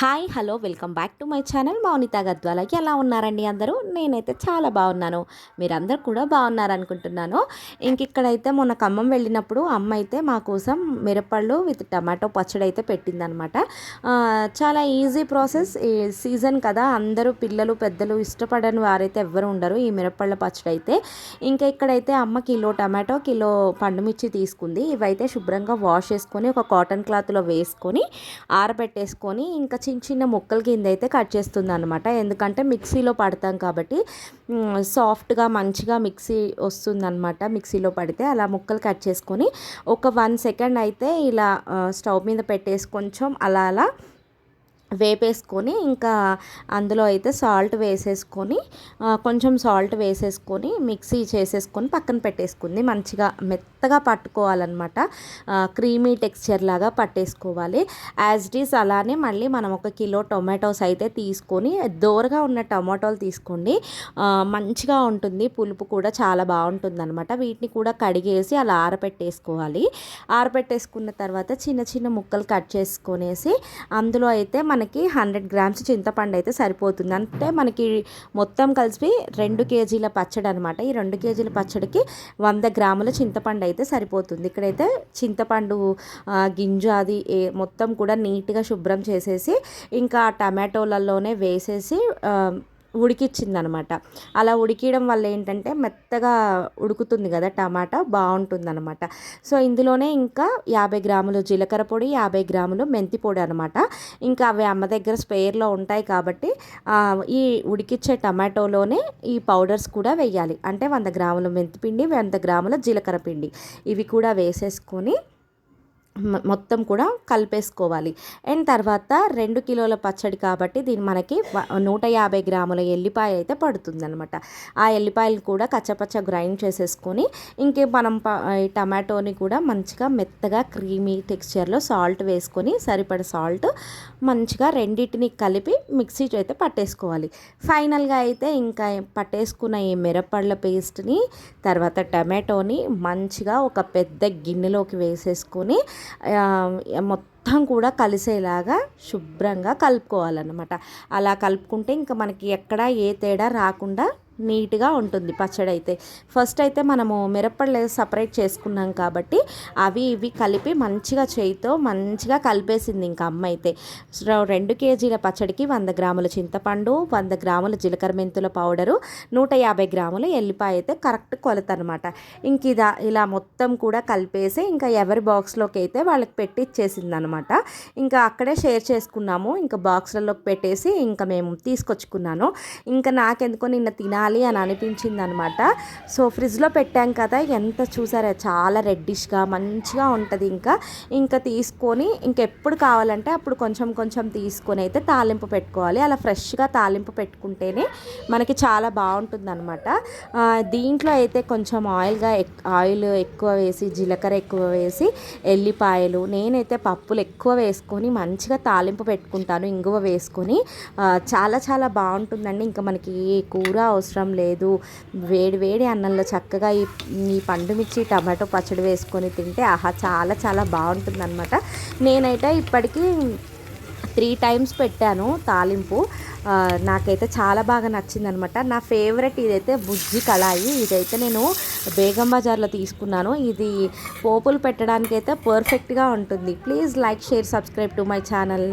Hi hello welcome back to my channel Mounitha Gadwala. ఎలా ఉన్నారండి అందరూ? నేనైతే చాలా బాగున్నాను. మీరందరూ కూడా బాగున్నారనుకుంటున్నాను. ఇంక ఇక్కడైతే మొన్న ఖమ్మం వెళ్ళినప్పుడు అమ్మ అయితే మా కోసం మిరపళ్ళు విత్ టమాటో పచ్చడి అయితే పెట్టిందనమాట. చాలా ఈజీ ప్రాసెస్. ఈ సీజన్ కదా అందరూ పిల్లలు పెద్దలు ఇష్టపడని వారైతే ఎవ్వరు ఉండరు ఈ మిరపళ్ళ పచ్చడి అయితే. ఇంకా ఇక్కడైతే అమ్మ కిలో టమాటో కిలో పండుమిర్చి తీసుకుంది. ఇవైతే శుభ్రంగా వాష్ చేసుకొని ఒక కాటన్ క్లాత్లో వేసుకొని ఆరబెట్టేసుకొని ఇంకా చిన్న చిన్న ముక్కల కింద అయితే కట్ చేస్తుంది అనమాట ఎందుకంటే మిక్సీలో పడతాం కాబట్టి సాఫ్ట్గా మంచిగా మిక్సీ వస్తుందన్నమాట. మిక్సీలో పడితే అలా ముక్కలు కట్ చేసుకొని ఒక వన్ సెకండ్ అయితే ఇలా స్టవ్ మీద పెట్టేసి కొంచెం అలా అలా వేపేసుకొని ఇంకా అందులో అయితే సాల్ట్ వేసేసుకొని కొంచెం సాల్ట్ వేసేసుకొని మిక్సీ చేసేసుకొని పక్కన పెట్టేసుకుంది. మంచిగా మెత్తగా పట్టుకోవాలన్నమాట. క్రీమీ టెక్స్చర్ లాగా పట్టేసుకోవాలి. యాజ్ ఇట్ ఈస్ అలానే మళ్ళీ మనం ఒక కిలో టొమాటోస్ అయితే తీసుకొని దోరగా ఉన్న టమాటోలు తీసుకోండి. మంచిగా ఉంటుంది. పులుపు కూడా చాలా బాగుంటుంది అనమాట వీటిని కూడా కడిగేసి అలా ఆరపెట్టేసుకోవాలి. ఆరపెట్టేసుకున్న తర్వాత చిన్న చిన్న ముక్కలు కట్ చేసుకొనేసి అందులో అయితే మనకి హండ్రెడ్ గ్రామ్స్ చింతపండు అయితే సరిపోతుంది. అంటే మనకి మొత్తం కలిసి రెండు కేజీల పచ్చడి అనమాట ఈ రెండు కేజీల పచ్చడికి వంద గ్రాముల చింతపండు అయితే సరిపోతుంది. ఇక్కడైతే చింతపండు గింజ అది మొత్తం కూడా నీట్గా శుభ్రం చేసేసి ఇంకా టమాటోలలోనే వేసేసి ఉడికిచ్చిందనమాట. అలా ఉడికియడం వల్ల ఏంటంటే మెత్తగా ఉడుకుతుంది కదా టమాటా బాగుంటుందన్నమాట సో ఇందులోనే ఇంకా యాభై గ్రాములు జీలకర్ర పొడి యాభై గ్రాములు మెంతి పొడి అనమాట. ఇంకా అవి అమ్మ దగ్గర స్పేర్లో ఉంటాయి కాబట్టి ఈ ఉడికిచ్చే టమాటోలోనే ఈ పౌడర్స్ కూడా వేయాలి. అంటే వంద గ్రాముల మెంతి పిండి వంద గ్రాముల జీలకర్ర పిండి. ఇవి కూడా వేసేసుకొని మొత్తం కూడా కలిపేసుకోవాలి. అండ్ తర్వాత రెండు కిలోల పచ్చడి కాబట్టి దీని మనకి నూట యాభై గ్రాముల ఎల్లిపాయ అయితే పడుతుంది అనమాట ఆ ఎల్లిపాయలు కూడా కచ్చపచ్చ గ్రైండ్ చేసేసుకొని ఇంకే మనం ప- టమాటోని కూడా మంచిగా మెత్తగా క్రీమీ టెక్స్చర్లో సాల్ట్ వేసుకొని సరిపడ సాల్ట్ మంచిగా రెండింటిని కలిపి మిక్సీ అయితే పట్టేసుకోవాలి. ఫైనల్గా అయితే ఇంకా పట్టేసుకున్న ఈ మిరపళ్ళ పేస్ట్ని తర్వాత టమాటోని మంచిగా ఒక పెద్ద గిన్నెలోకి వేసేసుకొని మొత్తం కూడా కలిసేలాగా శుభ్రంగా కలుపుకోవాలన్నమాట. అలా కలుపుకుంటే ఇంకా మనకి ఎక్కడ ఏ తేడా రాకుండా నీట్గా ఉంటుంది పచ్చడి అయితే ఫస్ట్ అయితే మనము మిరప్పళ్ళు సపరేట్ చేసుకున్నాం కాబట్టి అవి ఇవి కలిపి మంచిగా చేయితో మంచిగా కలిపేసింది ఇంకా అమ్మ అయితే. రెండు కేజీల పచ్చడికి వంద గ్రాముల చింతపండు వంద గ్రాముల జీలకర్ర మెంతుల పౌడరు నూట యాభై గ్రాముల ఎల్లిపాయ అయితే కరెక్ట్ కొలత అనమాట ఇంక ఇదా ఇలా మొత్తం కూడా కలిపేసి ఇంకా ఎవరి బాక్స్లోకి అయితే వాళ్ళకి పెట్టి ఇచ్చేసింది అనమాట ఇంకా అక్కడే షేర్ చేసుకున్నాము. ఇంకా బాక్స్లలోకి పెట్టేసి ఇంకా మేము తీసుకొచ్చుకున్నాను. ఇంకా నాకెందుకో నిన్న తినాలి అని అనిపించింది అనమాట సో ఫ్రిడ్జ్లో పెట్టాం కదా ఎంత చూసారా? చాలా రెడ్డిష్గా మంచిగా ఉంటుంది ఇంకా. ఇంకా తీసుకొని ఇంకెప్పుడు కావాలంటే అప్పుడు కొంచెం కొంచెం తీసుకొని అయితే తాలింపు పెట్టుకోవాలి. అలా ఫ్రెష్గా తాలింపు పెట్టుకుంటేనే మనకి చాలా బాగుంటుంది అనమాట దీంట్లో అయితే కొంచెం ఆయిల్గా ఎక్- ఆయిల్ ఎక్కువ వేసి జీలకర్ర ఎక్కువ వేసి ఎల్లిపాయలు నేనైతే పప్పులు ఎక్కువ వేసుకొని మంచిగా తాలింపు పెట్టుకుంటాను ఇంగువ వేసుకొని. చాలా చాలా బాగుంటుందండి. ఇంకా మనకి ఏ కూర అవసరం లేదు. వేడి వేడి అన్నంలో చక్కగా ఈ ఈ పండు మిర్చి టమాటో పచ్చడి వేసుకొని తింటే ఆహా చాలా చాలా బాగుంటుంది అనమాట నేనైతే ఇప్పటికీ త్రీ టైమ్స్ పెట్టాను తాలింపు. నాకైతే చాలా బాగా నచ్చిందనమాట నా ఫేవరెట్ ఇదైతే బుజ్జి కళాయి. ఇదైతే నేను బేగం బజార్లో తీసుకున్నాను. ఇది పోపులు పెట్టడానికైతే పర్ఫెక్ట్గా ఉంటుంది. Please like share subscribe to my channel